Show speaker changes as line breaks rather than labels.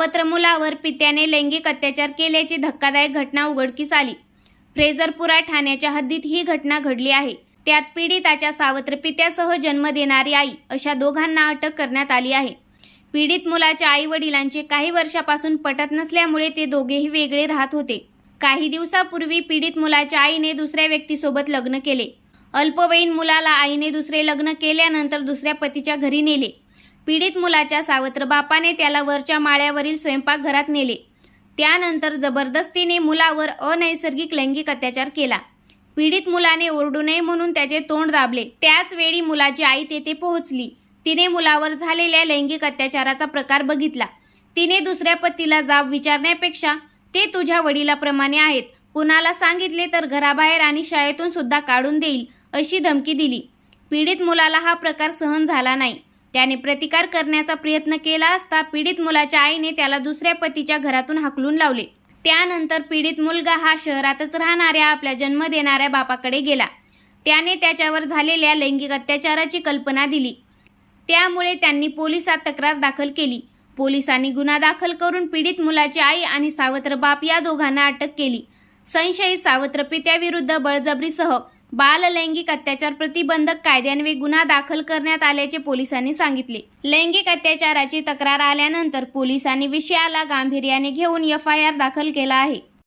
सावत्र मुलावर पित्याने लैंगिक अत्याचार केल्याची धक्कादायक घटना उघडकीस आली. फ्रेझरपुरा ठाण्याच्या हद्दीत ही घटना घडली आहे. त्यात पीडिताच्या सावत्र पित्यासह जन्म देणारी आई अशा दोघांना अटक करण्यात आली आहे. पीडित मुलाच्या आई वडिलांचे काही वर्षापासून पटत नसल्यामुळे ते दोघेही वेगळे राहत होते. काही दिवसापूर्वी पीडित मुलाच्या आईने दुसऱ्या व्यक्तीसोबत लग्न केले. अल्पवयीन मुलाला आईने दुसरे लग्न केल्यानंतर दुसऱ्या पतीच्या घरी नेले. पीडित मुलाच्या सावत्र बापाने त्याला वरच्या माळ्यावरील स्वयंपाकघरात नेले. त्यानंतर जबरदस्तीने मुलावर अनैसर्गिक लैंगिक अत्याचार केला. पीडित मुलाने ओरडू नये म्हणून त्याचे तोंड दाबले. त्याच वेळी मुलाची आई तेथे पोहोचली. तिने मुलावर झालेल्या लैंगिक अत्याचाराचा प्रकार बघितला. तिने दुसऱ्या पतीला जाब विचारण्यापेक्षा ते तुझ्या वडिलाप्रमाणे आहेत. कुणाला सांगितले तर घराबाहेर आणि शाळेतून सुद्धा काढून देईल अशी धमकी दिली. पीडित मुलाला हा प्रकार सहन झाला नाही. त्याने प्रतिकार करण्याचा प्रयत्न केला असता पीडित मुलाच्या आईने त्याला दुसऱ्या पतीच्या घरातून हाकलून लावले. त्यानंतर पीडित मुलगा हा शहरातच राहणाऱ्या आपल्या जन्म देणाऱ्या बापाकडे गेला. त्याने त्याच्यावर झालेल्या लैंगिक अत्याचाराची कल्पना दिली. त्यामुळे त्यांनी पोलिसात तक्रार दाखल केली. पोलिसांनी गुन्हा दाखल करून पीडित मुलाची आई आणि सावत्र बाप या दोघांना अटक केली. संशयित सावत्र पित्याविरुद्ध बळजबरीसह बाल लैंगिक अत्याचार प्रतिबंधक कायद्यान्वये गुन्हा दाखल करण्यात आल्याचे पोलिसांनी सांगितले. लैंगिक अत्याचाराची तक्रार आल्यानंतर पोलिसांनी विषयाला गांभीर्याने घेऊन एफ आय आर दाखल केला आहे.